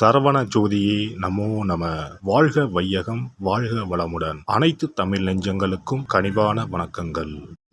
சரவண ஜோதியே நமோ நம. வாழ்க வையகம் வாழ்க வளமுடன். அனைத்து தமிழ் நெஞ்சங்களுக்கும் கனிவான வணக்கங்கள்.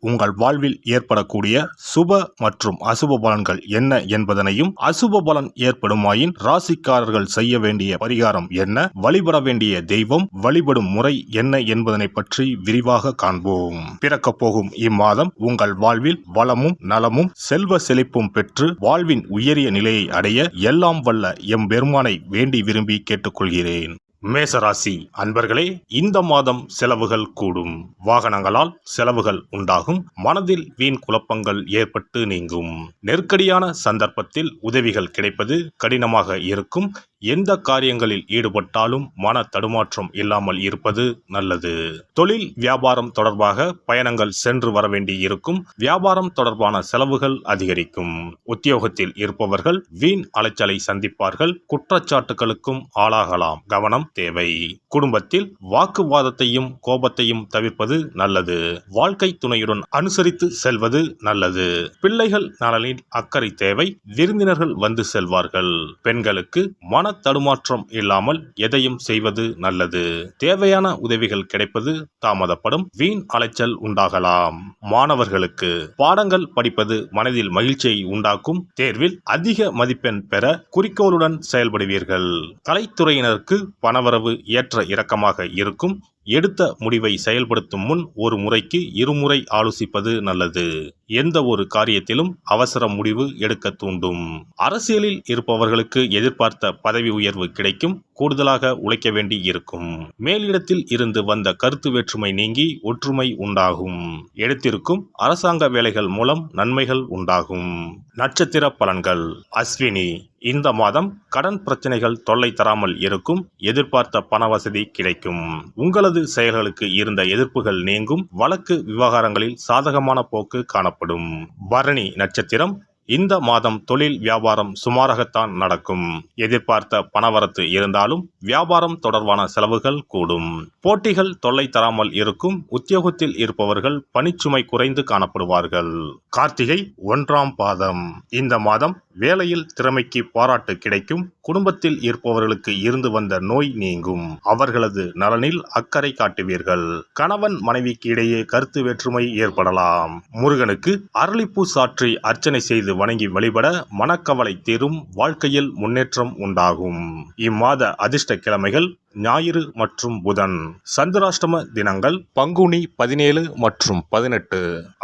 உங்கள் வாழ்வில் ஏற்படக்கூடிய சுப மற்றும் அசுப பலன்கள் என்ன என்பதனையும் அசுப பலன் ஏற்படுமாயின் ராசிக்காரர்கள் செய்ய வேண்டிய பரிகாரம் என்ன? வழிபட வேண்டிய தெய்வம் வழிபடும் முறை என்ன என்பதனை பற்றி விரிவாக காண்போம். பிறக்கப் போகும் இம்மாதம் உங்கள் வாழ்வில் வளமும் நலமும் செல்வ செழிப்பும் பெற்று வாழ்வின் உயரிய நிலையை அடைய எல்லாம் வல்ல எம் பெருமானை வேண்டி விரும்பி கேட்டுக்கொள்கிறேன். மேசராசி அன்பர்களே இந்த மாதம் செலவுகள் கூடும். வாகனங்களால் செலவுகள் உண்டாகும். மனதில் வீண் குழப்பங்கள் ஏற்பட்டு நீங்கும். நெருக்கடியான சந்தர்ப்பத்தில் உதவிகள் கிடைப்பது கடினமாக இருக்கும். எந்த காரியங்களில் ஈடுபட்டாலும் மன தடுமாற்றம் இல்லாமல் இருப்பது நல்லது. தொழில் வியாபாரம் தொடர்பாக பயணங்கள் சென்று வர வேண்டி இருக்கும் வியாபாரம் தொடர்பான செலவுகள் அதிகரிக்கும். உத்தியோகத்தில் இருப்பவர்கள் வீண் அலைச்சலை சந்திப்பார்கள். குற்றச்சாட்டுகளுக்கும் ஆளாகலாம். கவனம் தேவை. குடும்பத்தில் வாக்குவாதத்தையும் கோபத்தையும் தவிர்ப்பது நல்லது. வாழ்க்கை துணையுடன் அனுசரித்து செல்வது நல்லது. பிள்ளைகள் நலனில் அக்கறை தேவை. விருந்தினர்கள் வந்து செல்வார்கள். பெண்களுக்கு மன தடுமாற்றம் இல்லாமல் எதையும் செய்வது நல்லது. தேவையான உதவிகள் கிடைப்பது தாமதப்படும். வீண் அலைச்சல் உண்டாகலாம். மாணவர்களுக்கு பாடங்கள் படிப்பது மனதில் மகிழ்ச்சியை உண்டாக்கும். தேர்வில் அதிக மதிப்பெண் பெற குறிக்கோளுடன் செயல்படுவீர்கள். கலைத்துறையினருக்கு பணவரவு ஏற்ற இறக்கமாக இருக்கும். எடுத்த முடிவை செயல்படுத்தும் முன் ஒரு முறைக்கு இருமுறை ஆலோசிப்பது நல்லது. எந்த ஒரு காரியத்திலும் அவசர முடிவு எடுக்க தூண்டும். அரசியலில் இருப்பவர்களுக்கு எதிர்பார்த்த பதவி உயர்வு கிடைக்கும் கூடுதலாக உழைக்க வேண்டி இருக்கும். மேலிடத்தில் இருந்து வந்த கருத்து வேற்றுமை நீங்கி ஒற்றுமை உண்டாகும். எடுத்திருக்கும் அரசாங்க வேலைகள் மூலம் நன்மைகள் உண்டாகும். நட்சத்திர பலன்கள். அஸ்வினி இந்த மாதம் கடன் பிரச்சனைகள் தொல்லை தராமல் இருக்கும் எதிர்பார்த்த பண வசதி கிடைக்கும். உங்களது செயல்களுக்கு இருந்த எதிர்ப்புகள் நீங்கும் வழக்கு விவகாரங்களில் சாதகமான போக்கு காணப்படும். பரணி நட்சத்திரம் இந்த மாதம் தொழில் வியாபாரம் சுமாராகத்தான் நடக்கும். எதிர்பார்த்த பணவரத்து இருந்தாலும் வியாபாரம் தொடர்பான செலவுகள் கூடும். போட்டிகள் தொல்லை தராமல் இருக்கும் உத்தியோகத்தில் இருப்பவர்கள் பணிச்சுமை குறைந்து காணப்படுவார்கள். கார்த்திகை ஒன்றாம் பாதம். இந்த மாதம் வேலையில் திறமைக்கு பாராட்டு கிடைக்கும். குடும்பத்தில் இருப்பவர்களுக்கு இருந்து வந்த நோய் நீங்கும். அவர்களது நலனில் அக்கறை காட்டுவீர்கள். கணவன் மனைவிக்கு இடையே கருத்து வேற்றுமை ஏற்படலாம். முருகனுக்கு அரளிப்பூ சாற்றி அர்ச்சனை செய்து வணங்கி வழிபட மனக்கவலை தீரும் வாழ்க்கையில் முன்னேற்றம் உண்டாகும். இம்மாத அதிர்ஷ்ட கிழமைகள் ஞாயிறு மற்றும் புதன். சந்திராஷ்டம தினங்கள் பங்குனி பதினேழு மற்றும் பதினெட்டு.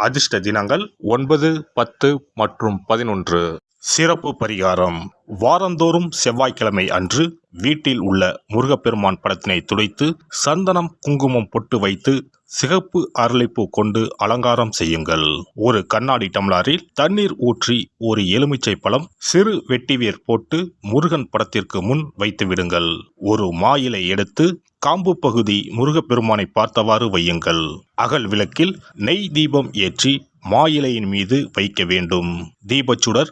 அதிர்ஷ்ட தினங்கள் ஒன்பது பத்து மற்றும் பதினொன்று. சிறப்பு பரிகாரம். வாரந்தோறும் செவ்வாய்க்கிழமை அன்று வீட்டில் உள்ள முருகப்பெருமான் படத்தினை துடைத்து சந்தனம் குங்குமம் பொட்டு வைத்து சிகப்பு அரளிப்பூ கொண்டு அலங்காரம் செய்யுங்கள். ஒரு கண்ணாடி டம்ளாரில் தண்ணீர் ஊற்றி ஒரு எலுமிச்சை பழம் சிறு வெட்டிவேர் போட்டு முருகன் படத்திற்கு முன் வைத்து விடுங்கள். ஒரு மாயிலை எடுத்து காம்பு பகுதி முருகப்பெருமானை பார்த்தவாறு வையுங்கள். அகல் விளக்கில் நெய் தீபம் ஏற்றி மாயிலையின் மீது வைக்க வேண்டும். தீபச்சுடர்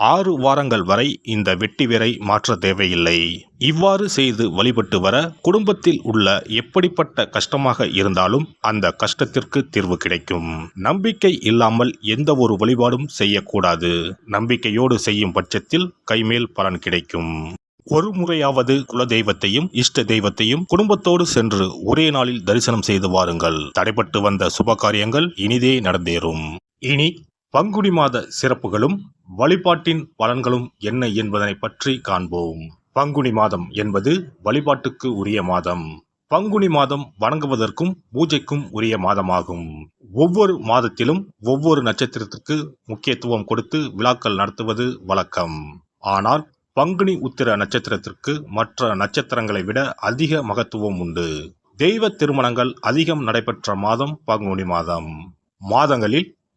ஆறு வாரங்கள் வரை இந்த வெட்டிவேரை மாற்ற தேவையில்லை. இவ்வாறு செய்து வழிபட்டு வர குடும்பத்தில் உள்ள எப்படிப்பட்ட கஷ்டமாக இருந்தாலும் அந்த கஷ்டத்திற்கு தீர்வு கிடைக்கும். நம்பிக்கை இல்லாமல் எந்த ஒரு வழிபாடும் செய்யக்கூடாது. நம்பிக்கையோடு செய்யும் பட்சத்தில் கைமேல் பலன் கிடைக்கும். ஒரு முறையாவது குலதெய்வத்தையும் இஷ்ட தெய்வத்தையும் குடும்பத்தோடு சென்று ஒரே நாளில் தரிசனம் செய்து வாருங்கள். தடைப்பட்டு வந்த சுப காரியங்கள் இனிதே நடந்தேறும். இனி பங்குனி மாத சிறப்புகளும் வழிபாட்டின் பலன்களும் என்ன என்பதனை பற்றி காண்போம். பங்குனி மாதம் என்பது வழிபாட்டுக்கு உரிய மாதம். பங்குனி மாதம் வணங்குவதற்கும் பூஜைக்கும் உரிய மாதமாகும். ஒவ்வொரு மாதத்திலும் ஒவ்வொரு நட்சத்திரத்திற்கு முக்கியத்துவம் கொடுத்து விழாக்கள் நடத்துவது வழக்கம். ஆனால் பங்குனி உத்திர நட்சத்திரத்திற்கு மற்ற நட்சத்திரங்களை விட அதிக மகத்துவம் உண்டு. தெய்வ திருமணங்கள் அதிகம் நடைபெற்ற மாதம் பங்குனி மாதம். மாதங்களில்